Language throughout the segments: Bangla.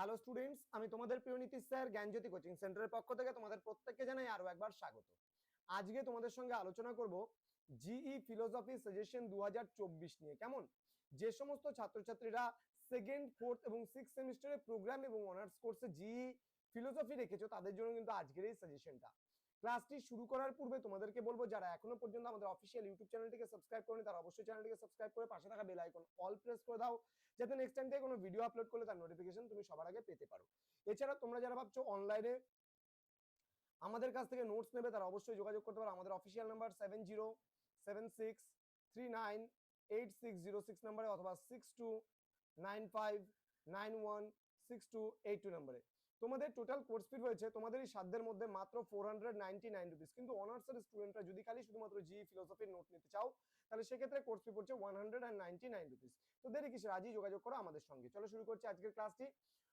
হ্যালো স্টুডেন্টস আমি তোমাদের প্রিয় নীতিশ স্যার জ্ঞানজ্যোতি কোচিং সেন্টারের পক্ষ থেকে তোমাদের প্রত্যেককে জানাই আরও একবার স্বাগত। আজকে তোমাদের সঙ্গে আলোচনা করব জিই ফিলোসফি সাজেশন দুহাজার চব্বিশ নিয়ে। কেমন? যে সমস্ত ছাত্রছাত্রীরা সেকেন্ড ফোর্থ এবং সিক্স সেমিস্টারের প্রোগ্রাম এবং অনার্স কোর্সে জিই ফিলোসফি রেখেছো, তাদের জন্য কিন্তু আজকের এই সাজেশনটা ক্লাসটি শুরু করার পূর্বে তোমাদেরকে বলব, যারা এখনও পর্যন্ত আমাদের অফিসিয়াল ইউটিউব চ্যানেলটিকে সাবস্ক্রাইব করেনি, তারা অবশ্যই চ্যানেলটিকে সাবস্ক্রাইব করে পাশে থাকা বেল আইকন অল প্রেস করে দাও, যাতে নেক্সট টাইম থেকে কোনো ভিডিও আপলোড করলে তার নোটিফিকেশন তুমি সবার আগে পেতে পারো। এছাড়া তোমরা যারা ভাবছ অনলাইনে আমাদের কাছ থেকে নোটস নেবে, তারা অবশ্যই যোগাযোগ করতে পারো। আমাদের official number seven zero seven six three nine eight six zero six নাম্বারে অথবা six two nine five nine one six two eight two নাম্বারে তোমাদের টোটাল কোর্স ফি রয়েছে, তোমাদের এই সাধ্যের মধ্যে মাত্র four hundred ninety nine rupees কিন্তু অনার্সের স্টুডেন্টরা যদি খালি শুধুমাত্র জি ফিলোসফির নোট নিতে চাও, তাহলে সেক্ষেত্রে কোর্স ফি পড়ছে one hundred and ninety nine rupees তো দেরি কিসের? আজই যোগাযোগ করো আমাদের সঙ্গে। চলো শুরু করছি আজকের ক্লাসটি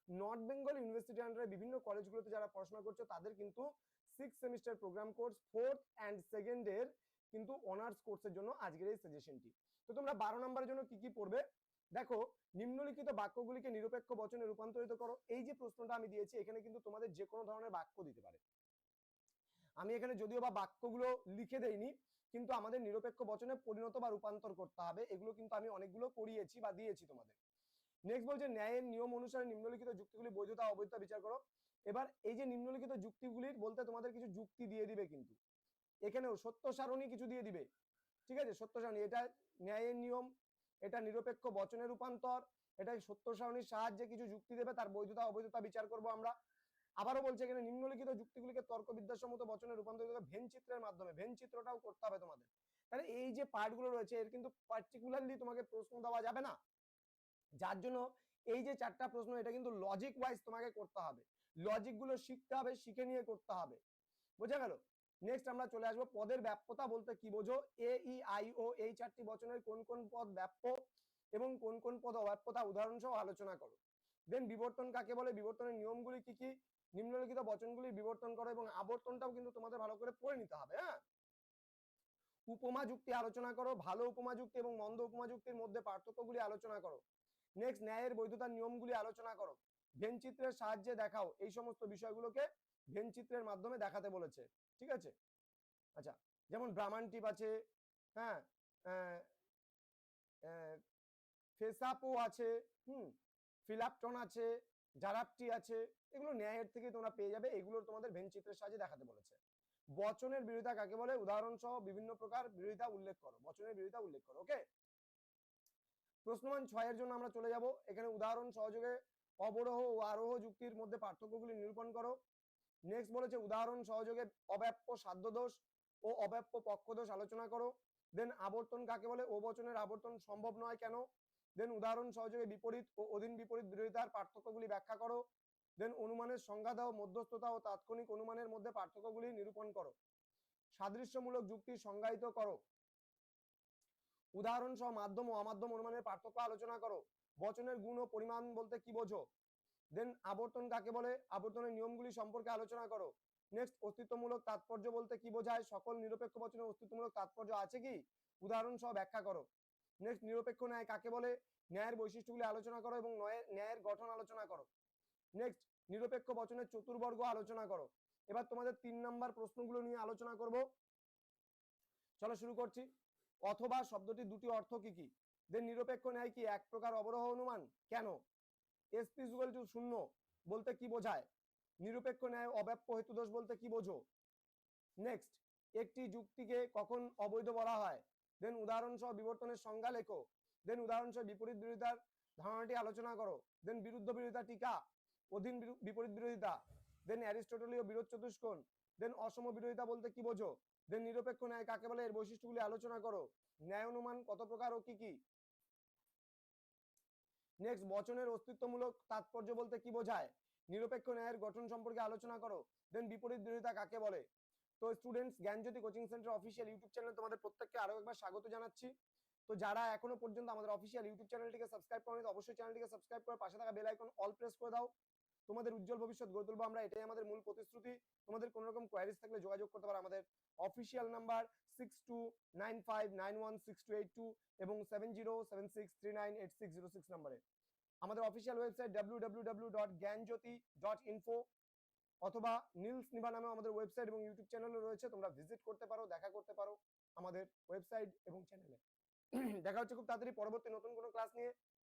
নর্থ বেঙ্গল ইউনিভার্সিটি আন্ডারে বিভিন্ন কলেজগুলোতে যারা পড়াশোনা করছ, তাদের কিন্তু six semester program course fourth and সেকেন্ডের কিন্তু অনার্স কোর্সের জন্য আজকের এই সাজেশনটি তো তোমরা বারো নম্বরের জন্য কি কি পড়বে? দেখো, নিম্নলিখিত বাক্যগুলিকে নিরপেক্ষ বচনে রূপান্তরিত করো। এই যে প্রশ্নটা আমি দিয়েছি, এখানে কিন্তু তোমাদের যে কোনো ধরনের বাক্য দিতে পারে। আমি এখানে যদিও বা বাক্যগুলো লিখে দেইনি, কিন্তু আমাদের নিরপেক্ষ বচনে পরিণত বা রূপান্তর করতে হবে। এগুলো কিন্তু আমি অনেকগুলো করিয়েছি বা দিয়েছি তোমাদের। নেক্সট বলছে, ন্যায়ের নিয়ম অনুসারে নিম্নলিখিত যুক্তিগুলি বৈধতা অবৈধতা বিচার করো। এবার এই যে নিম্নলিখিত যুক্তিগুলির বলতে তোমাদের কিছু যুক্তি দিয়ে দিবে কিন্তু। এখানেও সত্য সারণী কিছু দিয়ে দিবে। ঠিক আছে? সত্য সারণী। এটা ন্যায়ের নিয়ম এটা নিরপেক্ষ বচনের রূপান্তর এটা সত্য সারণীর সাহায্যে কিছু যুক্তি দেবে, তার বৈধতা, অবৈধতা বিচার করব আমরা। আবারও বলছে, এখানে নিম্নলিখিত যুক্তিগুলিকে তর্ক বিদ্যাসম্মত বচনে রূপান্তরিত ভেন চিত্রের মাধ্যমে, ভেন চিত্রটাও করতে হবে তোমাদের। তাহলে এই যে পার্টগুলো রয়েছে, এর কিন্তু পার্টিকুলারলি তোমাকে প্রশ্ন দেওয়া যাবে না। যার জন্য এই যে চারটা প্রশ্ন, এটা কিন্তু লজিক ওয়াইজ তোমাকে করতে হবে। লজিকগুলো শিখতে হবে, শিখে নিয়ে করতে হবে। বোঝা গেল? নেক্সট আমরা চলে আসব পদের ব্যাপ্যতা বলতে কি বোঝো? এ ই আই ও এই চারটি বচনের কোন কোন পদ ব্যাপ্য এবং কোন কোন পদ অব্যাপ্যতা? উদাহরণ সহ আলোচনা করো। দেন বিবর্তন কাকে বলে? বিবর্তনের নিয়মগুলি কি কি? নিম্নলিখিত বচনগুলি বিবর্তন করো এবং আবর্তনটাও কিন্তু তোমাদের ভালো করে পড়ে নিতে হবে হ্যাঁ? উপমা যুক্তি আলোচনা করো, ভালো উপমা যুক্তি এবং মন্দ উপমা যুক্তির মধ্যে পার্থক্যগুলি আলোচনা করো। নেক্সট ন্যায়ের বৈধতার নিয়মগুলি আলোচনা করো। ভেন চিত্রের সাহায্যে দেখাও। এই সমস্ত বিষয়গুলোকে ভেন চিত্রের মাধ্যমে দেখাতে বলেছে। ঠিক আছে? আচ্ছা যেমন ব্রাহ্মণ টিপ আছে হ্যাঁ ফেসাপো আছে, হুম, ফিলাপটন আছে, জারাপটি আছে, এগুলো ন্যায়ের থেকে তোমরা পেয়ে যাবে, এগুলো তোমাদের ভেন চিত্রের সাহায্যে দেখাতে বলেছে। বচনের বিরোধিতা কাকে বলে? উদাহরণ সহ বিভিন্ন প্রকার বিরোধিতা উল্লেখ করো, বচনের বিরোধিতা উল্লেখ করো ওকে প্রশ্নমান ছয়ের জন্য আমরা চলে যাব, এখানে উদাহরণ সহযোগে অবরোহ ও আরোহ যুক্তির মধ্যে পার্থক্যগুলি নিরূপণ করো। নেক্সট বলেছে উদাহরণ সহযোগে অব্যাপ্য সাধ্যদোষ ও অব্যাপ্য পক্ষদোষ আলোচনা করো। দেন আবর্তন কাকে বলে? ও বচনের আবর্তন সম্ভব নয় কেন? দেন উদাহরণ সহযোগে বিপরীত ও অধীন বিপরীত বিরোধিতার পার্থক্যগুলি ব্যাখ্যা করো। দেন অনুমানের সংজ্ঞা দাও, মধ্যস্থতা ও তাৎক্ষণিক অনুমানের মধ্যে পার্থক্যগুলি নিরূপণ করো। সাদৃশ্যমূলক যুক্তি সংজ্ঞায়িত করো। উদাহরণ সহ মাধ্যম ও অমাধ্যম অনুমানের পার্থক্য আলোচনা করো। বচনের গুণ ও পরিমাণ বলতে কি বোঝো? দেন আবর্তন কাকে বলে? আবর্তনের নিয়মগুলি সম্পর্কে আলোচনা করো। নেক্সট অস্তিত্বমূলক তাৎপর্য বলতে কি বোঝায়? সকল নিরপেক্ষ বচনের অস্তিত্বমূলক তাৎপর্য আছে কি? উদাহরণ সহ ব্যাখ্যা করো। নেক্সট নিরপেক্ষ ন্যায় কাকে বলে? ন্যায়ের বৈশিষ্ট্যগুলি আলোচনা করো এবং ন্যায়ের গঠন আলোচনা করো। নেক্সট নিরপেক্ষ বচনের চতুর্বর্গ আলোচনা করো। এবার তোমাদের তিন নাম্বার প্রশ্নগুলো নিয়ে আলোচনা করব। চলো শুরু করছি। অথবা শব্দটি দুটি অর্থ কি কি? দেন নিরপেক্ষ ন্যায় কি এক প্রকার অবরোহ অনুমান? কেন? এস পি টু শূন্য বলতে কি বোঝায়? নিরপেক্ষ ন্যায় অব্যাপ্য হেতুদোষ বলতে কি বোঝো? নেক্সট একটি যুক্তিকে কখন অবৈধ বলা হয়? দেন উদাহরণ সহ বিবর্তনের সংজ্ঞা লেখো। দেন উদাহরণ সহ বিপরীত বিরোধিতার ধারণাটি আলোচনা করো। দেন বিরুদ্ধ বিরোধিতা টিকা, অধীন বিপরীত বিরোধিতা। দেন অ্যারিস্টটলীয় বিরোধ চতুষ্কোণ। দেন অসম বিরোধিতা বলতে কি বোঝো? দেন নিরপেক্ষ ন্যায় কাকে বলে? এর বৈশিষ্ট্যগুলি আলোচনা করো। ন্যায় অনুমান কত প্রকার ও কি কি? নেক্সট বচনের অস্তিত্বমূলক তাৎপর্য বলতে কি বোঝায়? নিরপেক্ষ ন্যায়ের গঠন সম্পর্কে আলোচনা করো দেন বিপরীত বিরোধিতা কাকে বলে? তো students Gyanjyoti coaching centre official YouTube channel তোমাদের প্রত্যেককে আরও একবার স্বাগত জানাচ্ছি। তো যারা এখনও পর্যন্ত আমাদের অফিসিয়াল ইউটিউব চ্যানেলটিকে সাবস্ক্রাইব করেনি অবশ্যই চ্যানেলটিকে সাবস্ক্রাইব করে পাশে থাকা বেল আইকন অল প্রেস করে দাও। তোমাদের উজ্জ্বল ভবিষ্যৎ গড়ে তুলবো আমরা, এটাই আমাদের মূল প্রতিশ্রুতি। তোমাদের কোনো রকম কোয়ারিজ থাকলে যোগাযোগ করতে পারো। আমাদের official number six two nine five nine one six two eight two এবং seven zero seven six three nine eight six zero six নাম্বারে আমাদের অফিসিয়াল ওয়েবসাইট www.জ্ঞানজ্যোতি.info অথবা নীলস নিভা নামে আমাদের ওয়েবসাইট এবং ইউটিউব চ্যানেলও রয়েছে। তোমরা ভিজিট করতে পারো, দেখা করতে পারো আমাদের ওয়েবসাইট এবং চ্যানেলে দেখা হচ্ছে খুব তাড়াতাড়ি পরবর্তী নতুন কোনো ক্লাস নিয়ে।